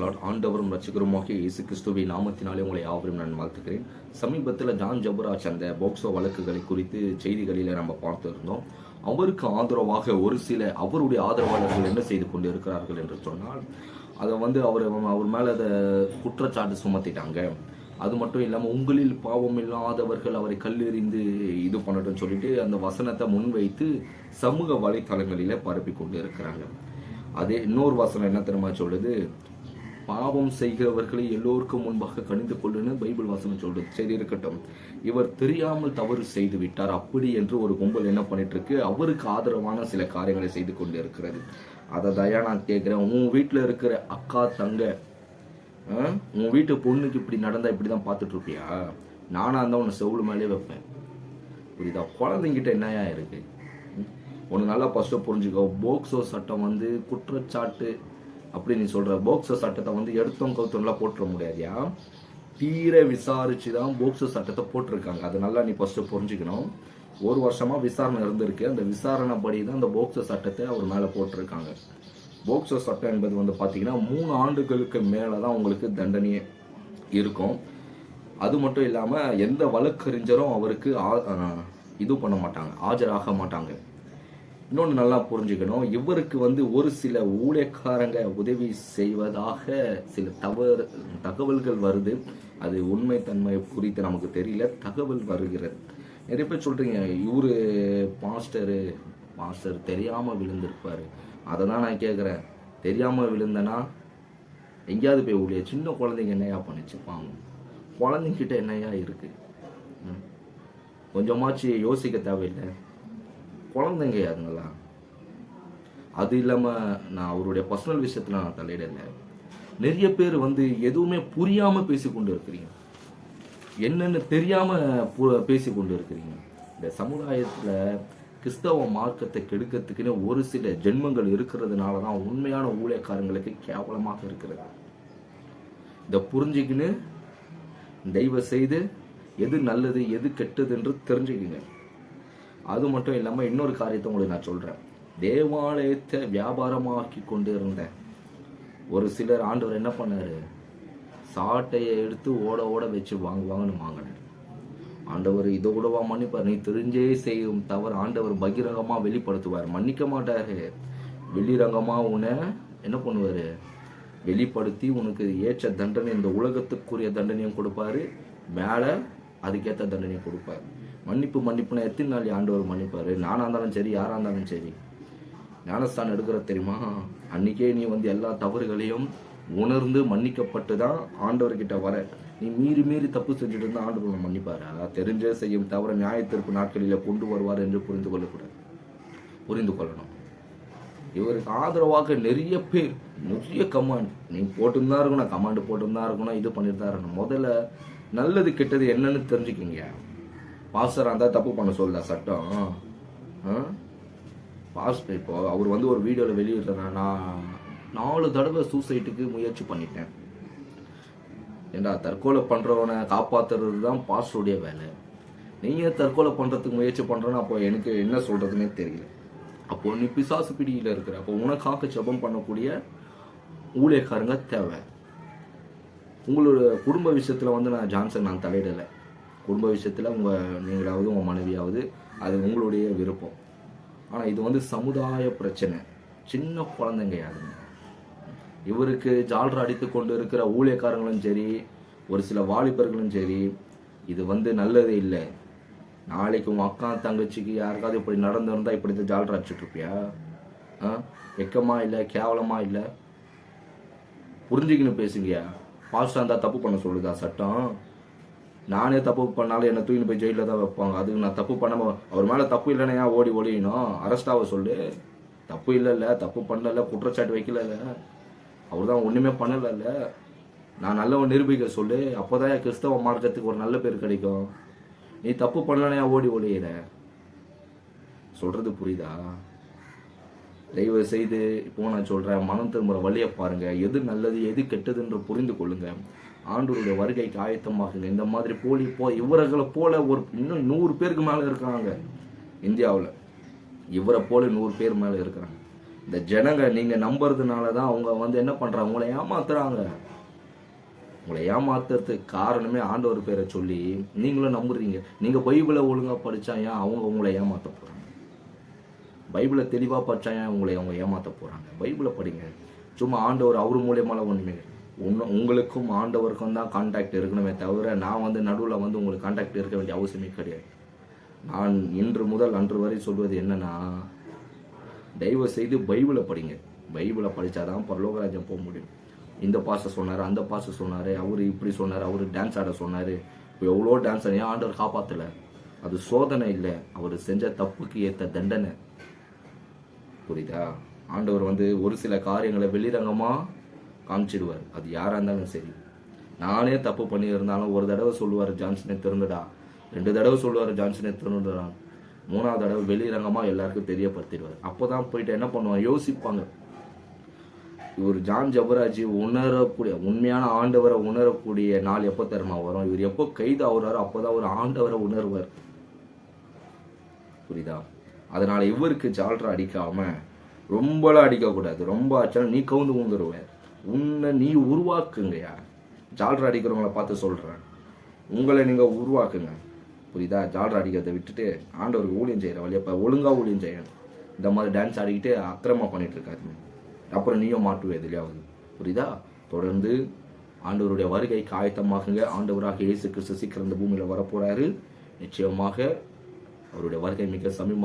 Lord ஆண்டவரும் ரசிகருமாக இயேசு கிறிஸ்துவின் நாமத்தினாலே உங்களை யாவரும் நான் வாழ்த்துக்கிறேன் சமீபத்தில் ஜான் ஜபராஜ் அந்த போக்சோ வழக்குகளை குறித்து செய்திகளில் நம்ம பார்த்துருந்தோம். அவருக்கு ஆதரவாக ஒரு சில அவருடைய ஆதரவாளர்கள் என்ன செய்து கொண்டு இருக்கிறார்கள் என்று சொன்னால் அதை வந்து அவர் அவர் மேலே அதை குற்றச்சாட்டு சுமத்திட்டாங்க. அது மட்டும் இல்லாமல் உங்களில் பாவம் இல்லாதவர்கள் அவரை கல்லெறிந்து இது பண்ணட்டும் சொல்லிட்டு அந்த வசனத்தை முன்வைத்து சமூக வலைத்தளங்களில் பரப்பி கொண்டு இருக்கிறாங்க அதே இன்னொரு வசனம் என்ன தெரியுமா சொல்லுது? பாவம் செய்கிறவர்களை எல்லோருக்கும் முன்பாக கணிந்து கொள்ளுன்னு பைபிள் வாசனம் சொல்றது சரி இருக்கட்டும். இவர் தெரியாமல் தவறு செய்து விட்டார். அப்படி என்று ஒரு கும்பல் என்ன பண்ணிட்டு இருக்கு அவருக்கு ஆதரவான சில காரியங்களை செய்து கொண்டு இருக்கிறது அதை தயா நான் கேட்குறேன். உன் வீட்டில் இருக்கிற அக்கா தங்க உன் வீட்டு பொண்ணுக்கு இப்படி நடந்தா இப்படி தான் பார்த்துட்டு இருப்பியா நானாக இருந்தால் உன்னை செவுளு மேலே வைப்பேன். புரியுதா? குழந்தைங்கிட்ட என்னையா இருக்கு? ம்? ஒன்று நல்லா ஃபஸ்ட்டு புரிஞ்சுக்கோ. போக்சோ சட்டம் வந்து குற்றச்சாட்டு அப்படி நீ சொல்கிற போக்சோ சட்டத்தை வந்து எடுத்தோம் கவுத்தோம்லாம் போட்டுற முடியாதியா? தீர விசாரிச்சு தான் போக்சோ சட்டத்தை போட்டிருக்காங்க. அதை நல்லா நீ ஃபஸ்ட்டு புரிஞ்சுக்கணும். ஒரு வருஷமாக விசாரணை இருந்திருக்கு. அந்த விசாரணை படி தான் அந்த போக்சோ சட்டத்தை அவர் மேலே போட்டிருக்காங்க. போக்சோ சட்டம் என்பது வந்து பார்த்தீங்கன்னா மூணு ஆண்டுகளுக்கு மேலே தான் உங்களுக்கு தண்டனையே இருக்கும். அது மட்டும் இல்லாமல் எந்த வழக்கறிஞரும் அவருக்கு ஆ, இது பண்ண மாட்டாங்க. ஆஜராக மாட்டாங்க. இன்னொன்று நல்லா புரிஞ்சுக்கணும். இவருக்கு வந்து ஒரு சில ஊழியக்காரங்க உதவி செய்வதாக சில தவறு தகவல்கள் வருது. அது உண்மைத்தன்மை குறித்து நமக்கு தெரியல. தகவல் வருகிறது. நிறைய பேர் சொல்றீங்க இவரு பாஸ்டரு பாஸ்டர் தெரியாம விழுந்திருப்பாரு. அதை தான் நான் கேட்குறேன் தெரியாம விழுந்தனா எங்கேயாவது போய் ஊழிய சின்ன குழந்தைங்க என்னையா பண்ணிச்சு பாவம் குழந்தைங்கிட்ட என்னையா இருக்கு? ம். கொஞ்சமாச்சு யோசிக்க தேவையில்லை. குழந்தைங்க அதுங்களா அது இல்லாமல் நான் அவருடைய பர்சனல் விஷயத்தில் நான் தலையிடலை. நிறைய பேர் வந்து எதுவுமே புரியாமல் பேசி கொண்டு இருக்கிறீங்க என்னென்னு தெரியாமல் பேசி கொண்டு இருக்கிறீங்க இந்த சமுதாயத்தில் கிறிஸ்தவ மார்க்கத்தை கெடுக்கிறதுக்குன்னு ஒரு சில ஜென்மங்கள் இருக்கிறதுனால தான் உண்மையான ஊழியக்காரங்களுக்கு கேவலமாக இருக்கிறது. இதை புரிஞ்சுக்கின்னு தயவு செய்து எது நல்லது எது கெட்டது என்று தெரிஞ்சுக்குங்க. அது மட்டும் இல்லாமல் இன்னொரு காரியத்தை உங்களுக்கு நான் சொல்கிறேன் தேவாலயத்தை வியாபாரமாக்கி கொண்டு இருந்த ஒரு சிலர் ஆண்டவர் என்ன பண்ணார்? சாட்டையை எடுத்து ஓட ஓட வச்சு வாங்குவாங்கன்னு வாங்கினார். ஆண்டவர் இதை கூடவா மன்னிப்பார். நீ தெரிஞ்சே செய்யும் தவறு ஆண்டவர் பகிரங்கமாக வெளிப்படுத்துவார். மன்னிக்க மாட்டார். வெளிரங்கமாக உன்னை என்ன பண்ணுவார்? வெளிப்படுத்தி உனக்கு ஏற்ற தண்டனை இந்த உலகத்துக்குரிய தண்டனையும் கொடுப்பாரு. மேலே அதுக்கேற்ற தண்டனையும் கொடுப்பாரு. மன்னிப்பு மன்னிப்புனா எத்தனை நாள் ஆண்டவர் மன்னிப்பாரு? நானாக இருந்தாலும் சரி யாராக இருந்தாலும் சரி. ஞானஸ்தானம் எடுக்கிற தெரியுமா? அன்னைக்கே நீ வந்து எல்லா தவறுகளையும் உணர்ந்து மன்னிக்கப்பட்டு தான் ஆண்டவர்கிட்ட வர. நீ மீறி மீறி தப்பு செஞ்சுட்டு இருந்தால் ஆண்டவர் மன்னிப்பார் மன்னிப்பாரா? தெரிஞ்சே செய்யும் தவிர நியாயத்திற்கு நாட்களில் கொண்டு வருவார் என்று புரிந்து கொள்ளக்கூடாது. புரிந்து கொள்ளணும். இவருக்கு ஆதரவாக நிறைய பேர் நிறைய கமாண்ட் நீ போட்டுன்னு தான் இருக்கணும் கமாண்ட் போட்டுன்னு தான் இருக்கணும் இது பண்ணிட்டு தான் இருக்கணும். முதல்ல நல்லது கெட்டது என்னன்னு தெரிஞ்சுக்கிங்க. பாஸ்டராக இருந்தால் தப்பு பண்ண சொல்லுதா சட்டம். ஆ? பாஸ் இப்போ அவர் வந்து ஒரு வீடியோவில் வெளியிடுறேன் நான் நாலு தடவை சூசைட்டுக்கு முயற்சி பண்ணிட்டேன். ஏண்டா தற்கொலை பண்ணுறவனை காப்பாற்றுறது தான் பாஸ்டருடைய வேலை. நீங்கள் தற்கொலை பண்ணுறதுக்கு முயற்சி பண்ணுறேன்னு அப்போ எனக்கு என்ன சொல்கிறதுனே தெரியல. அப்போ நீ பிசாசு பிடியில் இருக்கிற அப்போ உனக்காக ஜெபம் பண்ணக்கூடிய ஊழியக்காரங்க தேவை. உங்களோட குடும்ப விஷயத்தில் வந்து நான் ஜான்சன் நான் தலையிடலை. குடும்ப விஷயத்தில் உங்கள் நீங்களாவது உங்கள் மனைவியாவது அது உங்களுடைய விருப்பம். ஆனால் இது வந்து சமுதாய பிரச்சனை. சின்ன குழந்தைங்க யாருங்க? இவருக்கு ஜால்ரா அடித்து கொண்டு இருக்கிற ஊழியக்காரங்களும் சரி ஒரு சில வாலிபர்களும் சரி இது வந்து நல்லது இல்லை. நாளைக்கு உன் அக்கா தங்கச்சிக்கு யாருக்காவது இப்படி நடந்திருந்தா இப்படி இந்த ஜால்ரா அடிச்சுட்ருப்பியா ஆ? எக்கமாக இல்லை கேவலமாக இல்லை? புரிஞ்சுக்கின்னு பேசுங்கயா பாஸ்டாக இருந்தால் தப்பு பண்ண சொல்லுதா சட்டம்? நானே தப்பு பண்ணாலும் என்னை தூக்கின்னு போய் ஜெயிலில் தான் வைப்பாங்க. அதுக்கு நான் தப்பு பண்ணாம அவர் மேலே தப்பு இல்லைன்னா ஏன் ஓடி ஒழியணும் அரெஸ்ட் ஆக சொல்லு. தப்பு இல்லைல்ல தப்பு பண்ணல குற்றச்சாட்டு வைக்கலல்ல. அவர் தான் ஒன்றுமே பண்ணலைல்ல. நான் நல்லவன் நிரூபிக்க சொல்லு. அப்போதான் கிறிஸ்தவ மார்க்கத்துக்கு ஒரு நல்ல பேர் கிடைக்கும். நீ தப்பு பண்ணலன்னா ஓடி ஒழியிற சொல்கிறது புரியுதா? தயவு செய்து இப்போ நான் சொல்கிறேன் மனம் திரும்புகிற வழியை பாருங்கள் எது நல்லது எது கெட்டது என்று புரிந்து கொள்ளுங்கள் ஆண்டோருடைய வருகைக்கு ஆயத்தமாகுங்க. இந்த மாதிரி போலி போ இவர்களை போல ஒரு இன்னும் நூறு பேருக்கு மேலே இருக்கிறாங்க இந்தியாவில். இவரை போல நூறு பேர் மேலே இருக்கிறாங்க. இந்த ஜனங்க நீங்கள் நம்புறதுனால தான் அவங்க வந்து என்ன பண்ணுறாங்க உங்களை ஏமாத்துறாங்க. உங்களை ஏமாத்துறதுக்கு காரணமே ஆண்டவர் பேரை சொல்லி நீங்களும் நம்புறீங்க. நீங்கள் பைபிளை ஒழுங்காக படித்தா ஏன் அவங்க உங்களை ஏமாற்ற போகிறாங்க பைபிளை தெளிவாக படித்தா ஏன் உங்களை அவங்க ஏமாற்ற போகிறாங்க பைபிளை படிங்க. சும்மா ஆண்டவர் அவர் மூலியமால ஒன்றுமே உன் உங்களுக்கும் ஆண்டவருக்கும் தான் கான்டாக்ட் இருக்கணுமே தவிர நான் வந்து நடுவில் வந்து உங்களுக்கு கான்டாக்ட் இருக்க வேண்டிய அவசியமே கிடையாது. நான் இன்று முதல் அன்று வரை சொல்வது என்னன்னா தயவு செய்து பைபிளை படிங்க. பைபிளை படித்தாதான் பரலோகராஜ்யம் போக முடியும். இந்த பாச சொன்னார் அந்த பாச சொன்னார் அவர் இப்படி சொன்னார் அவர் டான்ஸ் ஆட சொன்னார். இப்போ எவ்வளோ டான்ஸ் ஏன் ஆண்டவர் காப்பாற்றலை அது சோதனை இல்லை. அவர் செஞ்ச தப்புக்கு ஏற்ற தண்டனை. புரியுதா? ஆண்டவர் வந்து ஒரு சில காரியங்களை வெளிரங்கமாக காமிச்சிடுவார். அது யாராக இருந்தாலும் சரி. நானே தப்பு பண்ணியிருந்தாலும் ஒரு தடவை சொல்லுவார் ஜான்சனே திறந்துடா ரெண்டு தடவை சொல்லுவார் ஜான்சனே திறந்துடா மூணாவது தடவை வெளிரங்கமாக எல்லாருக்கும் தெரியப்படுத்திடுவார். அப்போ தான் போயிட்டு என்ன பண்ணுவாங்க? யோசிப்பாங்க. இவர் ஜான் ஜபராஜ் உணரக்கூடிய உண்மையான ஆண்டவரை உணரக்கூடிய நாள் எப்போ தருமா வரும்? இவர் எப்போ கைது ஆகுறாரோ அப்போதான் ஒரு ஆண்டவரை உணர்வார். புரியுதா? அதனால் இவருக்கு ஜால்ரா அடிக்காமல் ரொம்பலாம் அடிக்கக்கூடாது. ரொம்ப ஆச்சாலும் நீ கவுந்து ஊந்துருவ உன்னை நீ உருவாக்குங்கய்யா. ஜால்ரா அடிக்கிறவங்கள பார்த்து சொல்கிறேன் உங்களை நீங்கள் உருவாக்குங்க. புரியுதா? ஜால்ரா அடிக்கிறதை விட்டுட்டு ஆண்டவருக்கு ஊழியம் செய்கிற வழியை இப்போ ஒழுங்காக ஊழியம் செய்யணும். இந்த மாதிரி டான்ஸ் ஆடிக்கிட்டு அக்கிரமா பண்ணிகிட்டு இருக்காது அப்புறம் நீயும் மாட்டுவே எதுலையாவது புரியுதா? தொடர்ந்து ஆண்டவருடைய வருகைக்கு ஆயத்தமாகுங்க. ஆண்டவராக இயேசு கிறிஸ்து சீக்கிரம் இந்த பூமியில் வரப்போகிறாரு நிச்சயமாக அவருடைய வருகை மிக சமீபமாக